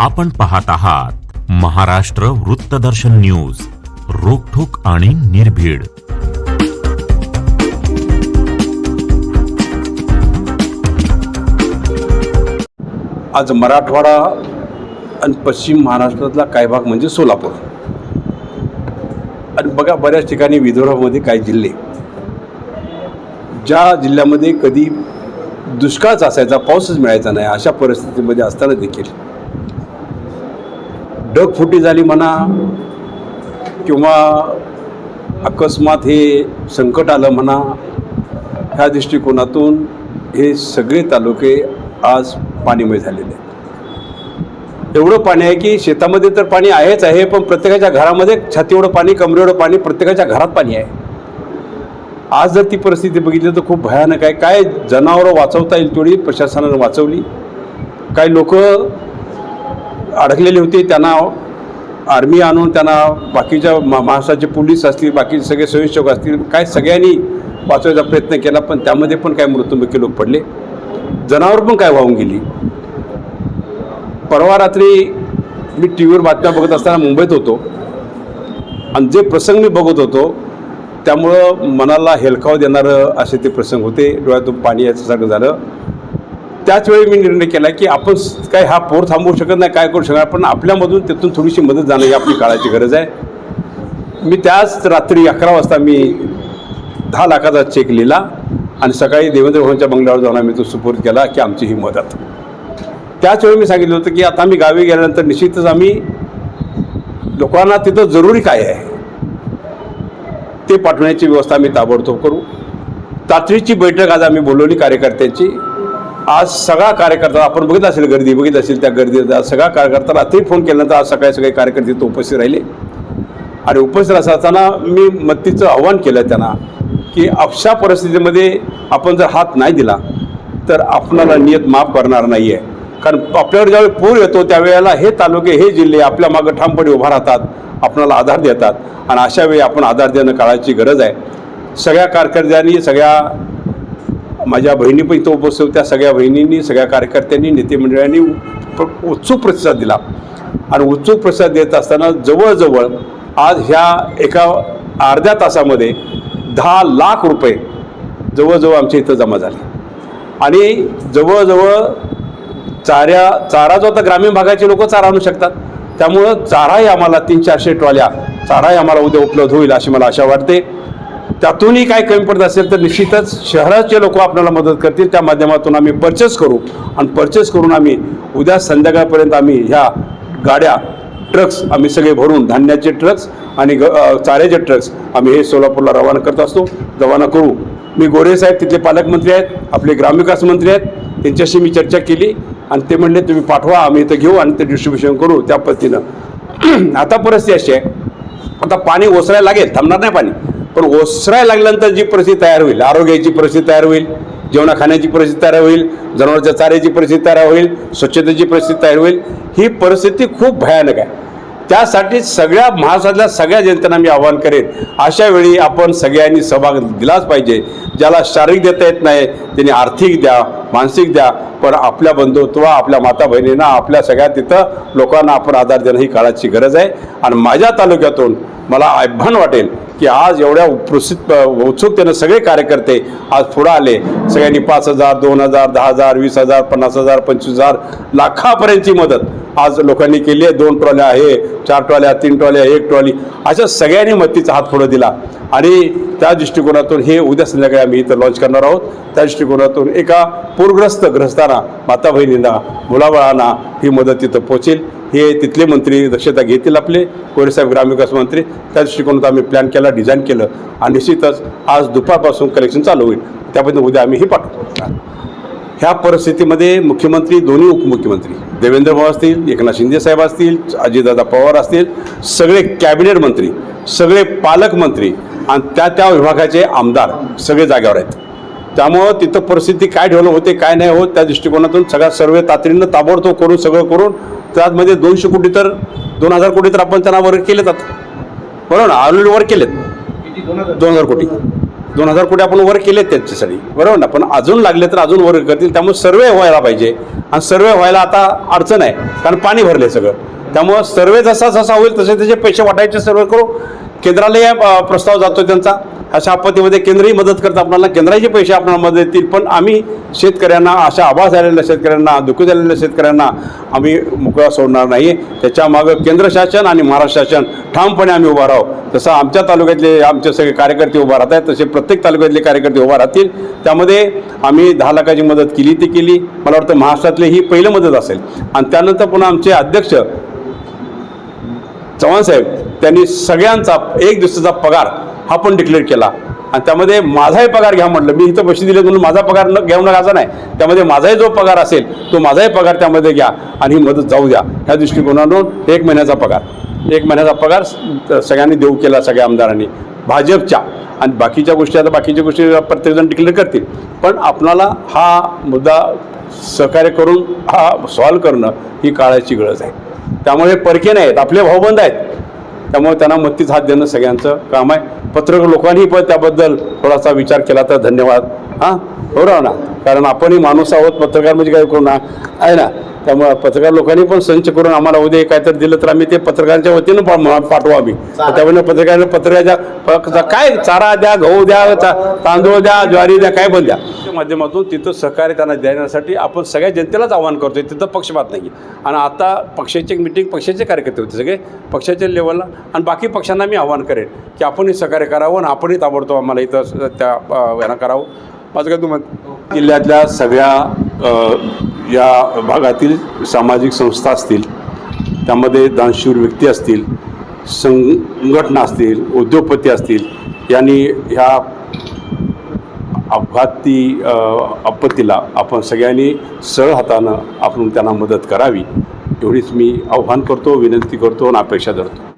आपण पाहत आहात महाराष्ट्र वृत्तदर्शन न्यूज रोखोक आणि निर्भीड. आज मराठवाडा आणि पश्चिम महाराष्ट्रातला काय भाग म्हणजे सोलापूर. आणि बघा बऱ्याच ठिकाणी विदर्भामध्ये काही जिल्हे. ज्या जिल्ह्यामध्ये कधी दुष्काळच असायचा पाऊसच मिळायचा नाही अशा परिस्थितीमध्ये असताना देखील ढगफुटी झाली म्हणा किंवा अकस्मात हे संकट आलं म्हणा ह्या दृष्टिकोनातून हे सगळे तालुके आज पाणीमय झालेले आहेत. एवढं पाणी आहे की शेतामध्ये तर पाणी आहेच आहे पण प्रत्येकाच्या घरामध्ये छाती एवढं पाणी कमरेवढं पाणी प्रत्येकाच्या घरात पाणी आहे. आज जर ती परिस्थिती बघितली तर खूप भयानक आहे. काय जनावरं वाचवता येईल तेवढी प्रशासनानं वाचवली. काही लोक अडकलेले होते त्यांना आर्मी आणून त्यांना बाकीच्या मा महाराष्ट्राचे पोलीस असतील बाकीचे सगळे स्वयंसेवक असतील काय सगळ्यांनी वाचवायचा प्रयत्न केला पण त्यामध्ये पण काय मृत्युमुखी लोक पडले. जनावर पण काय वाहून गेली. परवा रात्री मी टी व्हीवर बातम्या बघत असताना मुंबईत होतो. आणि जे प्रसंग मी बघत होतो त्यामुळं मनाला हेलकाव देणारं असे ते प्रसंग होते. डोळ्यातून पाणी याचं सगळं झालं. त्याच वेळी मी निर्णय केला की आपण काय हा पोर थांबवू शकत नाही काय करू शकणार पण आपल्यामधून तिथून थोडीशी मदत जाणं ही आपली काळाची गरज आहे. मी त्याच रात्री अकरा वाजता मी दहा लाखाचा चेक लिहिला आणि सकाळी देवेंद्र भवनच्या बंगल्यावर जाऊन आम्ही तो सुपूर्द केला की आमची ही मदत. त्याच वेळी मी सांगितलं होतं की आता आम्ही गावी गेल्यानंतर निश्चितच आम्ही लोकांना तिथं जरुरी काय आहे ते पाठवण्याची व्यवस्था आम्ही ताबडतोब करू. तातडीची बैठक आज आम्ही बोलवली कार्यकर्त्यांची. आज सगळा कार्यकर्ता आपण बघितलं असेल गर्दी बघितलं असेल त्या गर्दीत आज सगळा कार्यकर्ता रात्री फोन केल्यानंतर आज सकाळी सगळे कार्यकर्ते तो उपस्थित राहिले. आणि उपस्थित असताना मी मत्तीचं आव्हान केलं त्यांना की अशा परिस्थितीमध्ये आपण जर हात नाही दिला तर आपणाला नियत माफ करणार नाही आहे कारण आपल्यावर ज्यावेळी पूर येतो त्यावेळेला हे तालुके हे जिल्हे आपल्या मागं ठामपणे उभा राहतात आपणाला आधार देतात. आणि अशा वेळी आपण आधार देणं काळाची गरज आहे. सगळ्या कारकर्त्यांनी सगळ्या माझ्या बहिणी पण इथं उपस्थित होत्या. सगळ्या बहिणींनी सगळ्या कार्यकर्त्यांनी नेते मंडळांनी उत्सुक प्रतिसाद दिला. आणि उत्सुक प्रतिसाद देत असताना जवळजवळ आज ह्या एका अर्ध्या तासामध्ये दहा लाख रुपये जवळजवळ आमच्या इथं जमा झाले. आणि जवळजवळ चाऱ्या चारा जो आता ग्रामीण भागाचे लोक चारा आणू शकतात त्यामुळं चाराही आम्हाला तीन चारशे ट्रॉल्या चाराही आम्हाला उद्या उपलब्ध होईल अशी मला आशा वाटते. त्यातूनही काय कमी पडत असेल तर निश्चितच शहराचे लोक आपल्याला मदत करतील. त्या माध्यमातून आम्ही परचेस करू. आणि परचेस करून आम्ही उद्या संध्याकाळपर्यंत आम्ही ह्या गाड्या ट्रक्स आम्ही सगळे भरून धान्याचे ट्रक्स आणि ग चाऱ्याचे ट्रक्स आम्ही हे सोलापूरला रवाना करत असतो. रवाना करू. मी गोरे साहेब तिथले पालकमंत्री आहेत आपले ग्रामविकास मंत्री आहेत. त्यांच्याशी मी चर्चा केली आणि ते म्हणले तुम्ही पाठवा आम्ही इथं घेऊ आणि ते डिस्ट्रीब्युशन करू. त्या पद्धतीनं. आता परिस्थिती अशी आहे. आता पाणी ओसरायला लागेल थांबणार नाही पाणी. पण ओसरायला लागल्यानंतर जी परिस्थिती तयार होईल आरोग्याची परिस्थिती तयार होईल जेवणा खाण्याची परिस्थिती तयार होईल जनावरच्या चाऱ्याची परिस्थिती तयार होईल स्वच्छतेची परिस्थिती तयार होईल ही परिस्थिती खूप भयानक आहे. त्यासाठी सगळ्या महाराष्ट्रातल्या सगळ्या जनतेला मी आवाहन करेन अशा वेळी आपण सगळ्यांनी सहभाग दिलाच पाहिजे ज्याला शारीरिक देता येत नाही त्यांनी आर्थिक द्या मानसिक द्या पण आपल्या बंधुत्व आपल्या माता बहिणींना आपल्या सगळ्या तिथं लोकांना आपण आधार देणं ही काळाची गरज आहे. आणि माझ्या तालुक्यातून मला आव्हान वाटेल की आज एवढ्या प्रसिद्ध उत्सुकतेनं सगळे कार्यकर्ते आज पुढं आले. सगळ्यांनी पाच हजार दोन हजार दहा हजार वीस हजार पन्नास हजार पंचवीस हजार लाखापर्यंतची मदत आज लोकांनी केली आहे. दोन ट्रॉल्या आहे चार ट्रॉल्या तीन ट्रॉल्या एक ट्रॉली अशा सगळ्यांनी मदतीचा हात पुढं दिला. आणि त्या दृष्टिकोनातून हे उद्या संध्याकाळी आम्ही इथं लॉन्च करणार आहोत. त्या दृष्टिकोनातून एका पूरग्रस्त ग्रस्तांना माता बहिणींना मुलाबाळांना ही मदत तिथं पोचेल हे तिथले मंत्री दक्षता घेतील आपले कोरेसाहेब ग्रामविकास मंत्री त्या दृष्टिकोनात आम्ही प्लॅन केला डिझाईन केलं. आणि निश्चितच आज दुपारपासून कलेक्शन चालू होईल. त्याबद्दल उद्या आम्ही हे पाठवू. ह्या परिस्थितीमध्ये मुख्यमंत्री दोन्ही उपमुख्यमंत्री देवेंद्र भाऊ असतील एकनाथ शिंदे साहेब असतील अजितदादा पवार असतील सगळे कॅबिनेट मंत्री सगळे पालकमंत्री आणि त्या त्या विभागाचे आमदार सगळे जाग्यावर आहेत. त्यामुळं तिथं परिस्थिती काय डेव्हलप होते काय नाही होत त्या दृष्टिकोनातून सगळ्या सर्वे तातडीनं ताबडतोब करून सगळं करून त्यामध्ये दोनशे कोटी तर दोन हजार कोटी तर आपण त्यांना वर केलेत आता. बरोबर ना? ऑलरेडी वर केलेत. दोन हजार. कोटी. दोन हजार कोटी आपण वर केलेत त्यांच्यासाठी. बरोबर ना? पण अजून लागले तर अजून वर करतील त्यामुळे सर्वे व्हायला पाहिजे. आणि सर्वे व्हायला आता अडचण आहे कारण पाणी भरले सगळं. त्यामुळं सर्वे जसा जसा होईल तसे त्याचे पैसे वाटायचे सर्वे करू. केंद्रालाही अ, प्रस्ताव जातो त्यांचा. अशा आपत्तीमध्ये केंद्रही मदत करतं. आपल्याला केंद्राचे पैसे आपल्याला मदत येतील पण आम्ही शेतकऱ्यांना अशा आभास झालेल्या शेतकऱ्यांना दुःखी झालेल्या शेतकऱ्यांना आम्ही मोकळा सोडणार नाही त्याच्यामागं केंद्र शासन आणि महाराष्ट्र शासन ठामपणे आम्ही उभा राहू. तसं आमच्या तालुक्यातले आमचे सगळे कार्यकर्ते उभा राहत आहेत तसे प्रत्येक तालुक्यातले कार्यकर्ते उभा राहतील. त्यामध्ये आम्ही दहा लाखाची मदत केली ती केली. मला वाटतं महाराष्ट्रातली ही पहिलं मदत असेल. आणि त्यानंतर पुन्हा आमचे अध्यक्ष चव्हाण साहेब त्यांनी सगळ्यांचा एक दिवसाचा पगार हा पण डिक्लेअर केला. आणि त्यामध्ये माझाही पगार घ्या म्हटलं. मी इथं पैसे दिले म्हणून माझा पगार न घेऊ नका नाही. त्यामध्ये माझाही जो पगार असेल तो माझाही पगार त्यामध्ये घ्या आणि ही मदत जाऊ द्या. ह्या दृष्टिकोनातून एक महिन्याचा पगार. एक महिन्याचा पगार सगळ्यांनी देऊ केला सगळ्या आमदारांनी. भाजपच्या. आणि बाकीच्या गोष्टी आता बाकीच्या गोष्टी प्रत्येकजण डिक्लेअर करतील. पण आपणाला हा मुद्दा सहकार्य करून हा सॉल्व करणं ही काळाची गरज आहे. त्यामुळे परके नाहीत. आपले भाऊबंद आहेत. त्यामुळे त्यांना मत्तीच हात देणं सगळ्यांचं काम आहे. पत्रक लोकांनी पण त्याबद्दल थोडासा विचार केला तर धन्यवाद. हां? हो बरोबर ना? कारण आपणही माणूस आहोत पत्रकार म्हणजे काय करू ना? आहे ना? त्यामुळे पत्रकार लोकांनी पण संच करून आम्हाला उद्या काहीतरी दिलं तर आम्ही ते पत्रकारांच्या वतीनं पा- पाठवू आम्ही. तर त्यामुळे पत्रकार पत्रकाच्या प- काय चारा द्या गहू द्या ता- तांदूळ द्या ज्वारी द्या काय पण द्या. त्या माध्यमातून तिथं सहकार्य त्यांना देण्यासाठी आपण सगळ्या जनतेलाच आव्हान करतोय तिथं पक्षपात नाही आणि आता पक्षाची मिटिंग पक्षाचे कार्यकर्ते होते सगळे पक्षाच्या लेवलला आणि बाकी पक्षांना मी आव्हान करेन की आपणही सहकार्य करावं आणि आपणही ताबडतोब आम्हाला इथं त्या यांना करावं. माझं काय तुम्हाला जिल्ह्यातल्या सगळ्या या भागातील सामाजिक संस्था असतील त्यामध्ये दानशूर व्यक्ती असतील संघटना असतील उद्योगपती असतील यांनी ह्या अपघाती आपत्तीला आपण सगळ्यांनी सरळ हातानं आपण त्यांना मदत करावी एवढीच मी आव्हान करतो विनंती करतो आणि अपेक्षा धरतो.